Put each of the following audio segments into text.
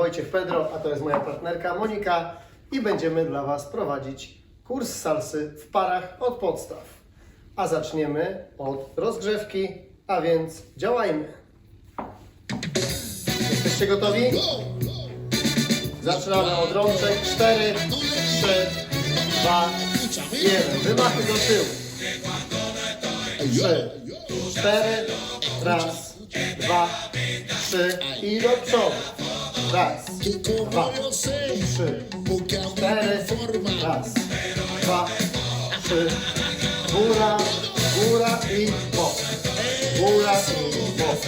Wojciech Pedro, a to jest moja partnerka Monika i będziemy dla Was prowadzić kurs salsy w parach od podstaw. A zaczniemy od rozgrzewki, a więc działajmy. Jesteście gotowi? Zaczynamy od rączek. 4, 3, 2, 1. Wymachy do tyłu. 3, 4, raz, dwa, trzy i do przodu. Raz, dwa, trzy, cztery, raz, dwa, trzy, góra, góra i bok, góra i bok,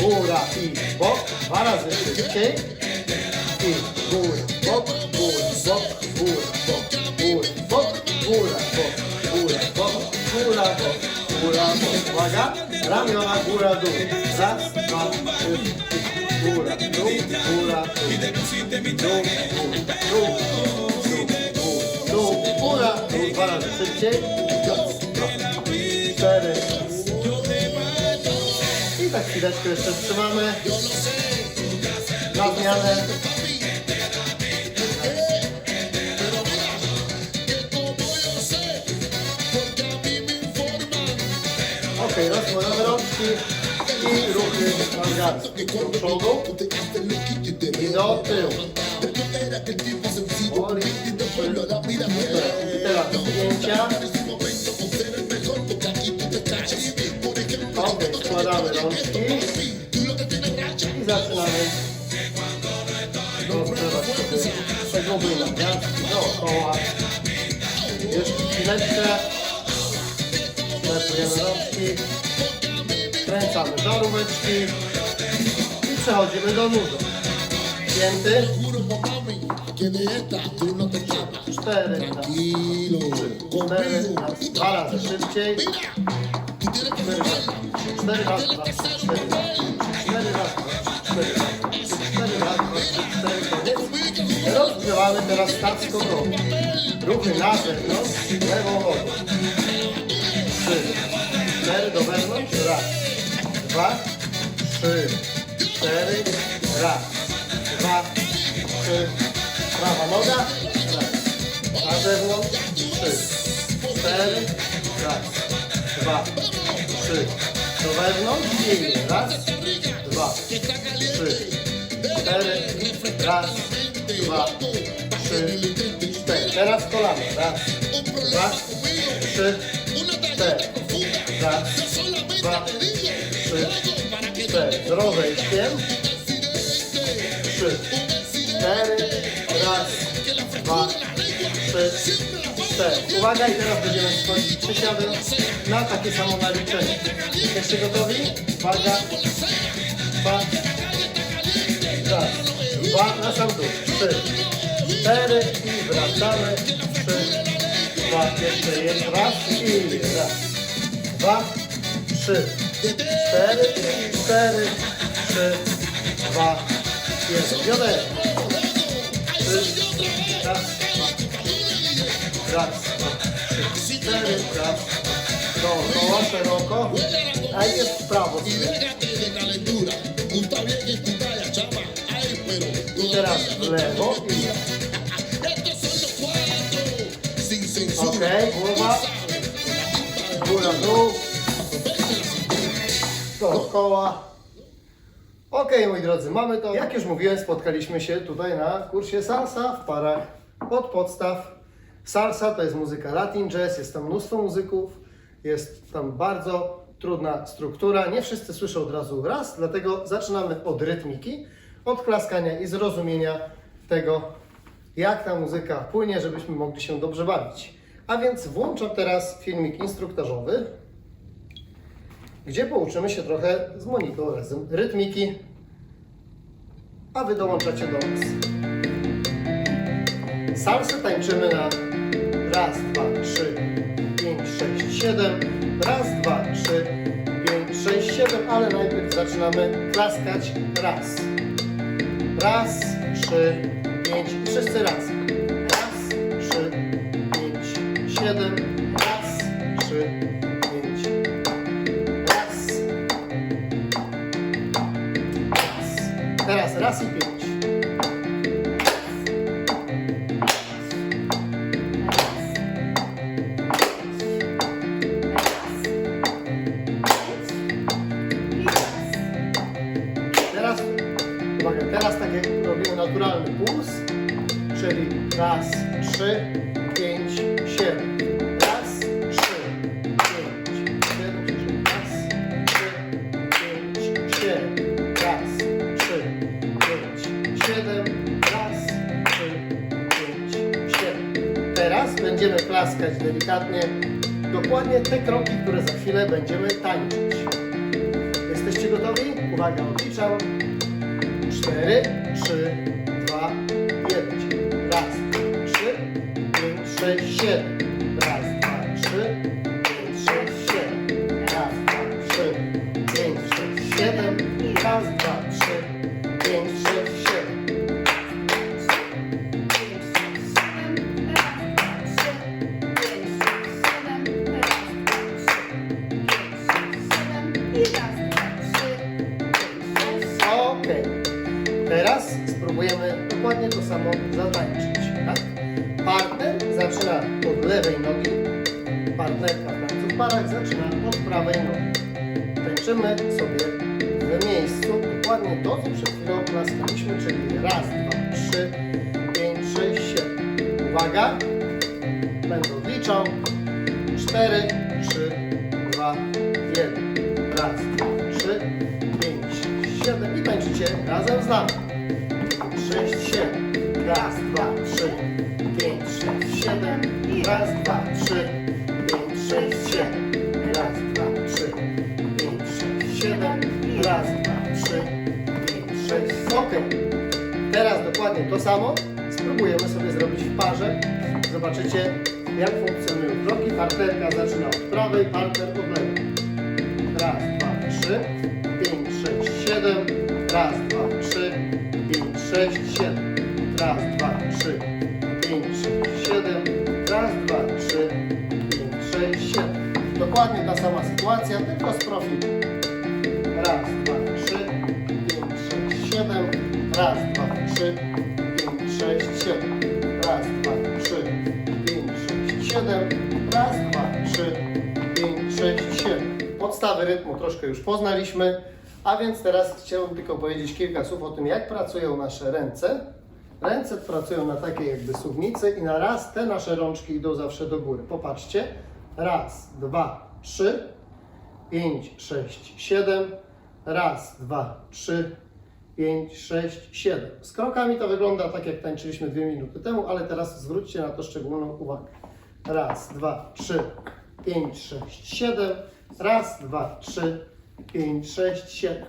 góra i bok, dwa razy szybciej. I góra, bok, góra, bok, góra, bok, góra, bok, góra, bok, góra, bok, góra, bok, góra, bok. Uwaga, ramiona, góra, dół. Raz, dwa, trzy, góra, dół, dół, dół, góra, dół, dwa razy szybciej. Raz, dwa, cztery. I tak chwileczkę jeszcze trzymamy. Na zmianę. Ok, rozkładamy rączki i ruchy nadgarstki. Do przodu i do tyłu. Powoli. I teraz zdjęcia. Ok, składamy rączki i zaczynamy rozgrzewać sobie przeguby nadgarstki dookoła. Jeszcze chwileczkę. Lepujemy rączki. Kręcamy żaróweczki i przechodzimy do nudu. Pięty, cztery, cztery, dwa razy szybciej. Cztery razy, cztery razy, cztery razy, cztery razy, cztery razy, cztery razy. Rozgrzewamy teraz start skokowy. Ruchy na zewnątrz, lewą nogą. Trzy, dwa, trzy, cztery, raz, dwa, trzy, prawa noga, raz, na zewnątrz, trzy, cztery, raz, dwa, trzy, do wewnątrz i raz, dwa, trzy, cztery, raz, dwa, trzy, cztery. Teraz kolano, raz, dwa, trzy, cztery, raz, dwa, trzy, cztery. Z rozejściem, trzy, cztery, raz, dwa, trzy, cztery. Uwaga i teraz będziemy schodzić przysiadem na takie samo naliczenie. Jesteście gotowi? Uwaga, dwa, raz, dwa, na sam dół, trzy, cztery. I wracamy, trzy, dwa, jeszcze jest raz. I raz, dwa, trzy, cztery, cztery, trzy, dwa, jeden. Wiodek. Trzy, raz, dwa, raz, dwa, trzy, cztery, raz, dookoła, szeroko, a jest w prawo. I teraz w lewo. Okej, głowa, góra, dół, dookoła. Okej, moi drodzy, mamy to. Jak już mówiłem, spotkaliśmy się tutaj na kursie salsa w parach od podstaw. Salsa to jest muzyka latin jazz, jest tam mnóstwo muzyków, jest tam bardzo trudna struktura. Nie wszyscy słyszą od razu raz, dlatego zaczynamy od rytmiki, od klaskania i zrozumienia tego, jak ta muzyka płynie, żebyśmy mogli się dobrze bawić. A więc włączam teraz filmik instruktażowy, gdzie pouczymy się trochę z Moniką razem rytmiki, a Wy dołączacie do nas. Salsę tańczymy na raz, dwa, trzy, pięć, sześć, siedem, raz, dwa, trzy, pięć, sześć, siedem, ale najpierw zaczynamy klaskać raz. Raz, trzy, pięć i wszyscy raz. Raz, trzy, pięć, siedem, raz i pięć. Teraz, uwaga, teraz tak jak robimy naturalny puls, czyli raz, trzy, klaskać delikatnie. Dokładnie te kroki, które za chwilę będziemy tańczyć. Jesteście gotowi? Uwaga, odliczam. 4, 3, 2, 1. Raz, 3, 5, 6, 7. Raz, 2, 3, Teraz spróbujemy dokładnie to samo zatańczyć. Tak? Partner zaczyna od lewej nogi, partnerka w tańcu parach zaczyna od prawej nogi. Tańczymy sobie w miejscu dokładnie to, co przed chwilą klaskaliśmy, czyli raz, dwa, trzy, pięć, sześć, siedem. Uwaga! Będę odliczał. Cztery, trzy, tańczycie razem z nami. Sześć, siedem. Raz, dwa, trzy, pięć, sześć, siedem. Raz, dwa, trzy, pięć, sześć, siedem. Raz, dwa, trzy, pięć, sześć, siedem. Raz, dwa, trzy, pięć, sześć. Okej. Teraz dokładnie to samo spróbujemy sobie zrobić w parze. Zobaczycie, jak funkcjonują kroki. Partnerka zaczyna od prawej, partner od lewej. Raz, dwa, trzy, pięć, sześć, siedem. Raz, dwa, trzy, pięć, sześć, siedem. Raz, dwa, trzy, pięć, sześć, siedem. Raz, dwa, trzy, pięć, sześć, siedem. Dokładnie ta sama sytuacja, tylko z profilu. Raz, dwa, trzy, pięć, sześć, siedem. Raz, dwa, trzy, pięć, sześć, siedem. Raz, dwa, trzy, pięć, sześć, siedem. Raz, dwa, trzy, pięć, sześć, siedem. Podstawy rytmu troszkę już poznaliśmy, a więc teraz chciałbym tylko powiedzieć kilka słów o tym, jak pracują nasze ręce. Ręce pracują na takiej jakby suwnicy i na raz te nasze rączki idą zawsze do góry. Popatrzcie. Raz, dwa, trzy, 5, 6, 7. Raz, dwa, trzy, pięć, sześć, siedem. Z krokami to wygląda tak, jak tańczyliśmy dwie minuty temu, ale teraz zwróćcie na to szczególną uwagę. Raz, dwa, trzy, pięć, sześć, siedem. Raz, dwa, trzy, pięć, sześć, siedem.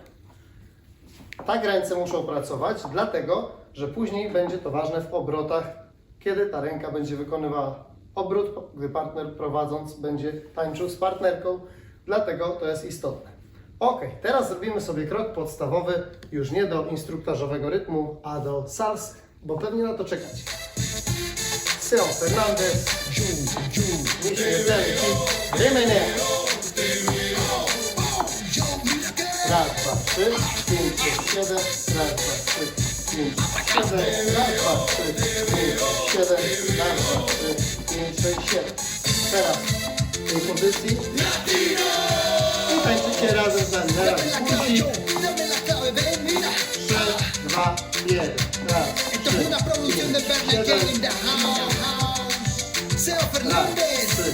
Tak ręce muszą pracować, dlatego, że później będzie to ważne w obrotach, kiedy ta ręka będzie wykonywała obrót, gdy partner prowadząc będzie tańczył z partnerką, dlatego to jest istotne. Ok, teraz zrobimy sobie krok podstawowy, już nie do instruktażowego rytmu, a do salsy, bo pewnie na to czekacie. Sylo Fernandez, Michel Zelki, Raz, dwa, trzy, pięć, sześć, siedem. Raz, dwa, trzy, pięć, siedem. Raz, dwa, trzy, pięć, siedem. Raz, dwa, trzy, pięć, sześć, siedem. Teraz w tej pozycji. I tańczycie razem z nami. Puści. Clave, ven, mira. Trzy, dwa, jeden. Raz, trzy, pięć, siedem. Fernández, trzy,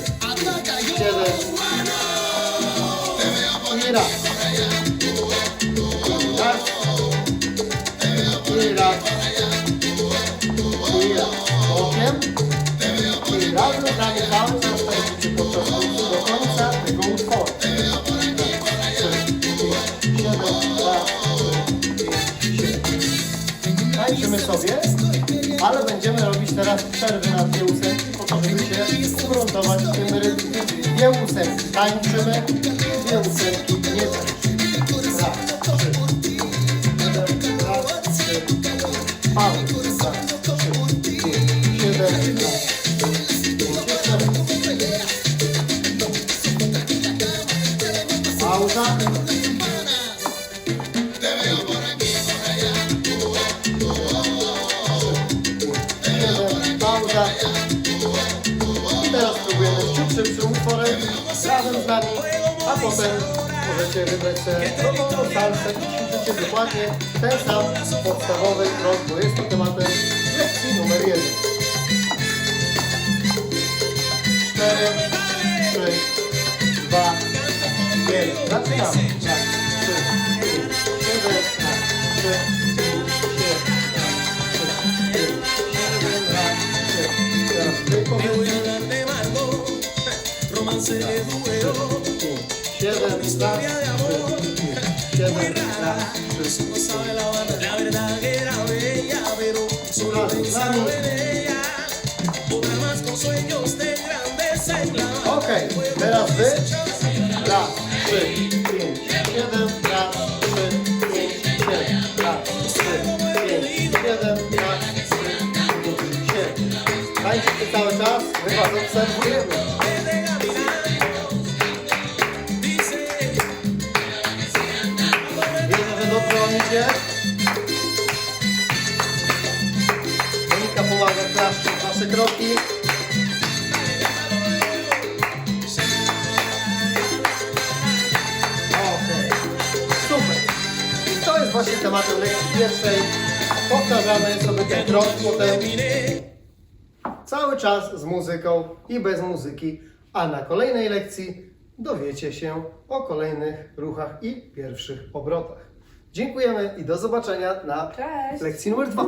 yo. siedem. I teraz przerwy na dwie ósemki, po to, żeby się ugruntować w tym rytmie. Dwie tańczymy, dwie nie tańczymy. nami, a potem możecie wybrać sobie nową salsę i ćwiczycie dokładnie ten sam podstawowy krok, bo jest to tematem lekcji numer jeden. Cztery, trzy, dwa, jeden. Zaczynamy. Romance de duelo, Siedem, raz, historia de amor, trzy, siedem, raz, trzy. no sabe la banda. La verdad que era bella, pero solo Brawo, pensaba brawo. en ella. Otra más con sueños de grandeza en la Okej, teraz wy. Raz, trzy, pięć, siedem, raz, trzy, pięć, siedem, raz, trzy, pięć, siedem, raz, trzy, pięć, siedem. Tańczycie cały czas, my was obserwujemy. Idzie. Monika pomaga klaszcząc wasze kroki. Okej, super. To jest właśnie tematem lekcji pierwszej. Powtarzamy sobie ten krok, potem cały czas z muzyką i bez muzyki, a na kolejnej lekcji dowiecie się o kolejnych ruchach i pierwszych obrotach. Dziękujemy i do zobaczenia na Cześć! lekcji numer dwa.